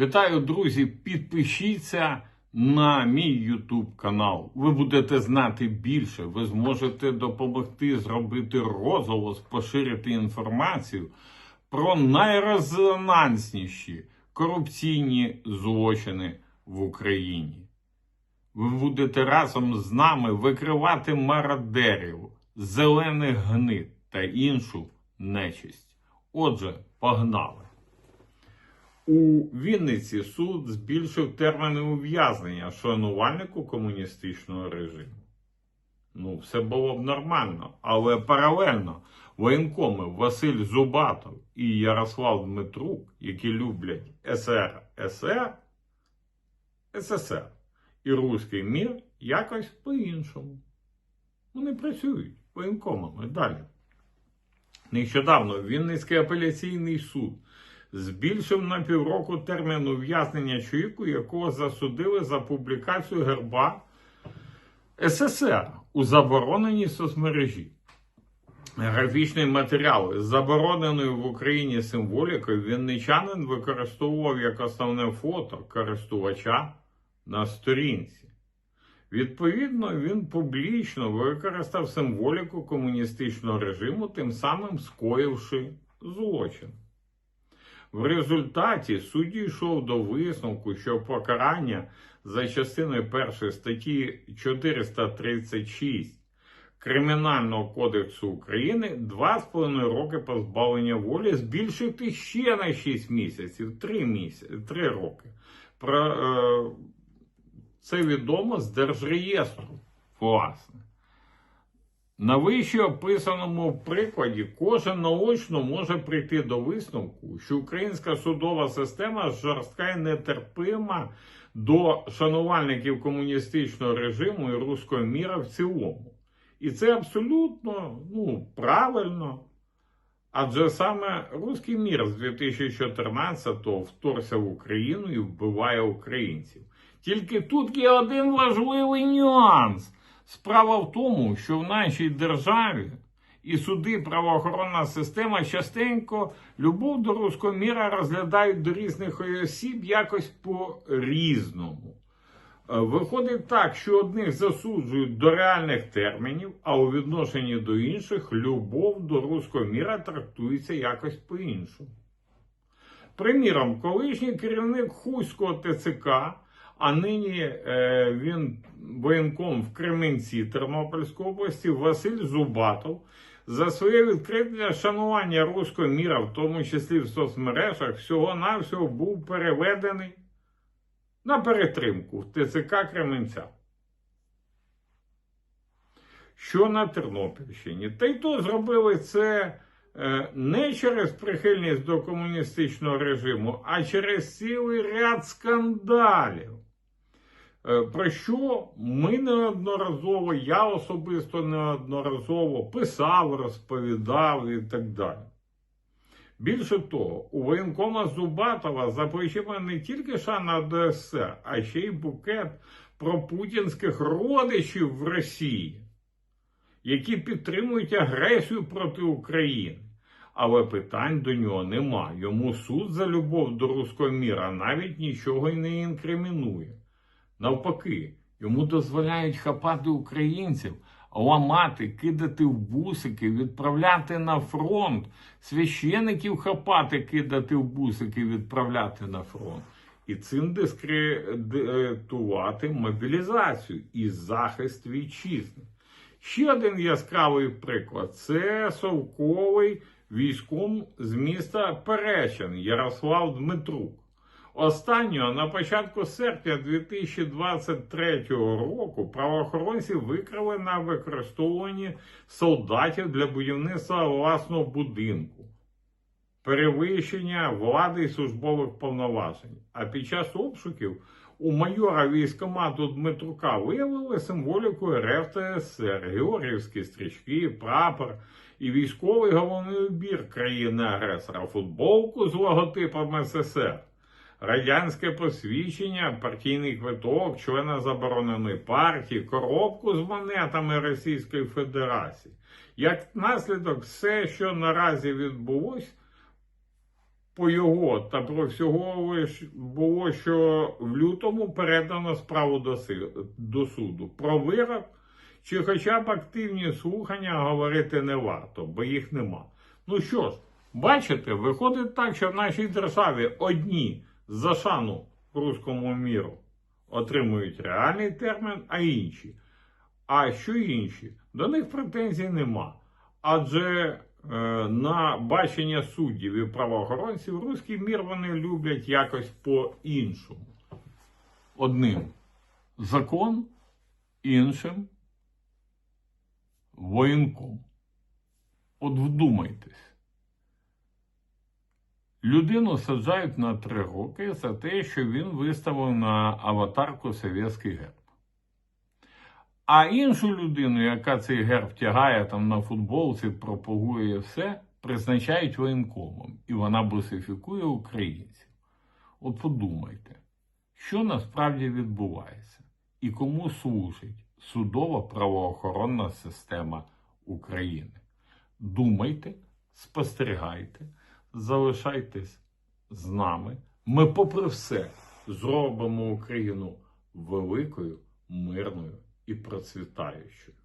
Вітаю, друзі! Підпишіться на мій YouTube канал. Ви будете знати більше. Ви зможете допомогти зробити розголос, поширити інформацію про найрезонансніші корупційні злочини в Україні. Ви будете разом з нами викривати мародерів, зелених гнид та іншу нечисть. Отже, погнали! У Вінниці суд збільшив терміни ув'язнення шанувальнику комуністичного режиму. Ну, все було б нормально, але паралельно воєнкоми Василь Зубатов і Ярослав Дмитрук, які люблять СР, СР, СССР і Руський мір якось по-іншому. Вони працюють воєнкомами далі. Нещодавно Вінницький апеляційний суд збільшив на півроку термін ув'язнення чоловіку, якого засудили за публікацію герба СССР у забороненій соцмережі. Графічний матеріал з забороненою в Україні символікою вінничанин використовував як основне фото користувача на сторінці. Відповідно, він публічно використав символіку комуністичного режиму, тим самим скоївши злочин. В результаті судді йшов до висновку, що покарання за частиною першої статті 436 Кримінального кодексу України 2,5 роки позбавлення волі збільшити ще на 6 місяців, 3 місяці, 3 роки. Про е, це відомо з держреєстру, власне. На вище описаному прикладі кожен наочно може прийти до висновку, що українська судова система жорстка і нетерпима до шанувальників комуністичного режиму і руського міра в цілому. І це абсолютно ну, правильно. Адже саме руський мір з 2014-го вторгся в Україну і вбиває українців. Тільки тут є один важливий нюанс. Справа в тому, що в нашій державі і суди, правоохоронна система частенько любов до руського міра розглядають до різних осіб якось по-різному. Е, Виходить так, що одних засуджують до реальних термінів, а у відношенні до інших любов до руського міра трактується якось по-іншому. Приміром, колишній керівник Хуського ТЦК, а нині е, він воєнком в Кременці Тернопільської області Василь Зубатов за своє відкрите шанування руського міра, в тому числі в соцмережах, всього-навсього був переведений на перетримку в ТЦК Кременця. Що на Тернопільщині? Та й то зробили це е, не через прихильність до комуністичного режиму, а через цілий ряд скандалів. Е, Про що ми неодноразово, я особисто неодноразово писав, розповідав і так далі. Більше того, у воєнкома Зубатова за плечима не тільки шана до СССР, а ще й букет про путінських родичів в Росії, які підтримують агресію проти України. Але питань до нього нема. Йому суд за любов до руського міра навіть нічого й не інкримінує. Навпаки, йому дозволяють хапати українців, ламати, кидати в бусики, відправляти на фронт, священиків хапати, кидати в бусики, відправляти на фронт. І цим дискредитувати мобілізацію і захист вітчизни. Ще один яскравий приклад це совковий військом з міста Перечин Ярослав Дмитрук. Останнього на початку серпня 2023 року правоохоронці викрили на використовуванні солдатів для будівництва власного будинку, перевищення влади і службових повноважень. А під час обшуків у майора військомату Дмитрука виявили символіку РФ та СССР, Георгіївські стрічки, прапор і військовий головний убір країни-агресора, футболку з логотипом СССР радянське посвідчення, партійний квиток, члена забороненої партії, коробку з монетами Російської Федерації. Як наслідок, все, що наразі відбулось, по його та про всього було, що в лютому передано справу до, до суду. Про вирок чи хоча б активні слухання говорити не варто, бо їх нема. Ну що ж, бачите, виходить так, що в нашій державі одні за шану руському міру отримують реальний термін, а інші. А що інші? До них претензій нема. Адже е, на бачення суддів і правоохоронців руський мір вони люблять якось по-іншому. Одним закон, іншим воєнком. От вдумайтесь. Людину саджають на три роки за те, що він виставив на аватарку совєтський герб. А іншу людину, яка цей герб тягає там на футболці, пропагує все, призначають воєнкомом, і вона бусифікує українців. От подумайте, що насправді відбувається і кому служить судова правоохоронна система України. Думайте, спостерігайте, залишайтесь з нами. Ми, попри все, зробимо Україну великою, мирною і процвітаючою.